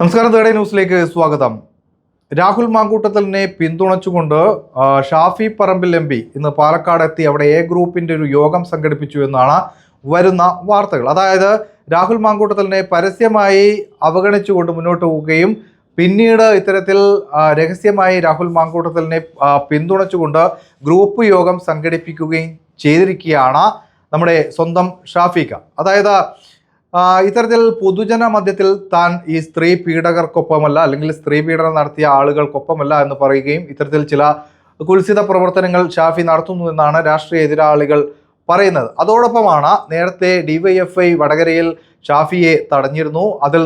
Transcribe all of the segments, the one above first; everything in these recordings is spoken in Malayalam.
നമസ്കാരം തേടേ ന്യൂസിലേക്ക് സ്വാഗതം. രാഹുൽ മാങ്കൂട്ടത്തലിനെ പിന്തുണച്ചുകൊണ്ട് ഷാഫി പറമ്പിൽ എം പി ഇന്ന് പാലക്കാട് എത്തി. അവിടെ എ ഗ്രൂപ്പിന്റെ ഒരു യോഗം സംഘടിപ്പിച്ചു എന്നാണ് വരുന്ന വാർത്തകൾ. അതായത് രാഹുൽ മാങ്കൂട്ടത്തലിനെ പരസ്യമായി അവഗണിച്ചുകൊണ്ട് മുന്നോട്ട് പോവുകയും പിന്നീട് ഇത്തരത്തിൽ രഹസ്യമായി രാഹുൽ മാങ്കൂട്ടത്തലിനെ പിന്തുണച്ചുകൊണ്ട് ഗ്രൂപ്പ് യോഗം സംഘടിപ്പിക്കുകയും ചെയ്തിരിക്കുകയാണ് നമ്മുടെ സ്വന്തം ഷാഫിക്ക. അതായത് ഇത്തരത്തിൽ പൊതുജന മധ്യത്തിൽ താൻ ഈ സ്ത്രീ പീഡകർക്കൊപ്പമല്ല അല്ലെങ്കിൽ സ്ത്രീ പീഡനം നടത്തിയ ആളുകൾക്കൊപ്പമല്ല എന്ന് പറയുകയും ഇത്തരത്തിൽ ചില കുൽസിത പ്രവർത്തനങ്ങൾ ഷാഫി നടത്തുന്നു എന്നാണ് രാഷ്ട്രീയ എതിരാളികൾ പറയുന്നത്. അതോടൊപ്പമാണ് നേരത്തെ ഡിവൈഎഫ്ഐ വടകരയിൽ ഷാഫിയെ തടഞ്ഞിരുന്നു. അതിൽ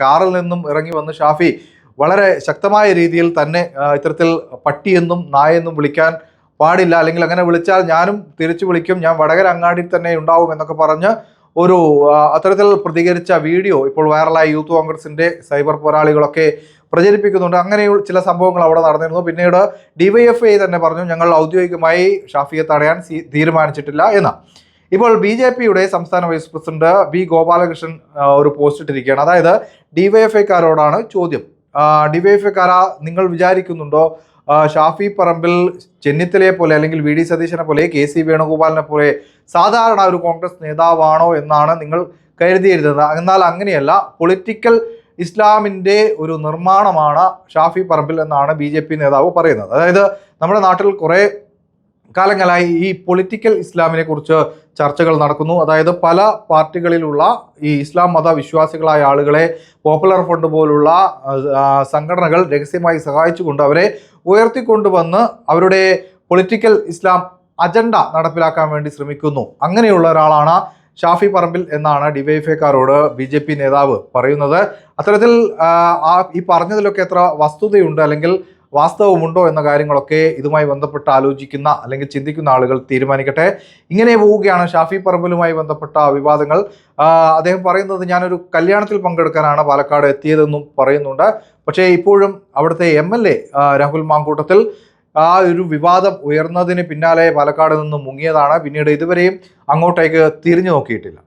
കാറിൽ നിന്നും ഇറങ്ങി വന്ന് ഷാഫി വളരെ ശക്തമായ രീതിയിൽ തന്നെ ഇത്തരത്തിൽ പട്ടിയെന്നും നായെന്നും വിളിക്കാൻ പാടില്ല. അല്ലെങ്കിൽ അങ്ങനെ വിളിച്ചാൽ ഞാനും തിരിച്ചു വിളിക്കും. ഞാൻ വടകര അങ്ങാടിയിൽ തന്നെ ഉണ്ടാവും എന്നൊക്കെ പറഞ്ഞ് ഒരു അത്തരത്തിൽ പ്രതികരിച്ച വീഡിയോ ഇപ്പോൾ വൈറലായ. യൂത്ത് കോൺഗ്രസിന്റെ സൈബർ പോരാളികളൊക്കെ പ്രചരിപ്പിക്കുന്നുണ്ട്. അങ്ങനെയുള്ള ചില സംഭവങ്ങൾ അവിടെ നടന്നിരുന്നു. പിന്നീട് ഡിവൈഎഫ്ഐ തന്നെ പറഞ്ഞു ഞങ്ങൾ ഔദ്യോഗികമായി ഷാഫിയെ തടയാൻ തീരുമാനിച്ചിട്ടില്ല എന്ന്. ഇപ്പോൾ ബി ജെ പിയുടെ സംസ്ഥാന വൈസ് പ്രസിഡന്റ് ബി ഗോപാലകൃഷ്ണൻ ഒരു പോസ്റ്റ് ഇട്ടിരിക്കുകയാണ്. അതായത് ഡിവൈഎഫ്ഐക്കാരോടാണ് ചോദ്യം. ഡിവൈഎഫ്ഐക്കാരാ നിങ്ങൾ വിചാരിക്കുന്നുണ്ടോ? ഷാഫി പറമ്പിൽ ചെന്നിത്തലയെ പോലെ അല്ലെങ്കിൽ വി ഡി സതീശനെ പോലെ കെ സി വേണുഗോപാലിനെ പോലെ സാധാരണ ഒരു കോൺഗ്രസ് നേതാവാണോ എന്നാണ് നിങ്ങൾ കരുതിയിരുന്നത്. എന്നാൽ അങ്ങനെയല്ല പൊളിറ്റിക്കൽ ഇസ്ലാമിന്റെ ഒരു നിർമ്മാണമാണ് ഷാഫി പറമ്പിൽ എന്നാണ് ബി നേതാവ് പറയുന്നത്. അതായത് നമ്മുടെ നാട്ടിൽ കുറേ കാലങ്ങളായി ഈ പൊളിറ്റിക്കൽ ഇസ്ലാമിനെ കുറിച്ച് ചർച്ചകൾ നടക്കുന്നു. അതായത് പല പാർട്ടികളിലുള്ള ഈ ഇസ്ലാം മത വിശ്വാസികളായ ആളുകളെ പോപ്പുലർ ഫണ്ട് പോലുള്ള സംഘടനകൾ രഹസ്യമായി സഹായിച്ചുകൊണ്ട് അവരെ ഉയർത്തിക്കൊണ്ടുവന്ന് അവരുടെ പൊളിറ്റിക്കൽ ഇസ്ലാം അജണ്ട നടപ്പിലാക്കാൻ വേണ്ടി ശ്രമിക്കുന്നു. അങ്ങനെയുള്ള ഒരാളാണ് ഷാഫി പറമ്പിൽ എന്നാണ് ഡിവൈഎഫ്ഐക്കാരോട് ബി ജെ പി നേതാവ് പറയുന്നത്. അത്തരത്തിൽ ഈ പറഞ്ഞതിലൊക്കെ എത്ര വസ്തുതയുണ്ട് അല്ലെങ്കിൽ വാസ്തവമുണ്ടോ എന്ന കാര്യങ്ങളൊക്കെ ഇതുമായി ബന്ധപ്പെട്ട് ആലോചിക്കുന്ന അല്ലെങ്കിൽ ചിന്തിക്കുന്ന ആളുകൾ തീരുമാനിക്കട്ടെ. ഇങ്ങനെ പോവുകയാണ് ഷാഫി പറമ്പലുമായി ബന്ധപ്പെട്ട വിവാദങ്ങൾ. അദ്ദേഹം പറയുന്നത് ഞാനൊരു കല്യാണത്തിൽ പങ്കെടുക്കാനാണ് പാലക്കാട് എത്തിയതെന്നും പറയുന്നുണ്ട്. പക്ഷേ ഇപ്പോഴും അവിടുത്തെ M L A Rahul Mamkootathil ആ ഒരു വിവാദം ഉയർന്നതിന് പിന്നാലെ പാലക്കാട് നിന്ന് മുങ്ങിയതാണ്. പിന്നീട് ഇതുവരെയും അങ്ങോട്ടേക്ക് തിരിഞ്ഞു നോക്കിയിട്ടില്ല.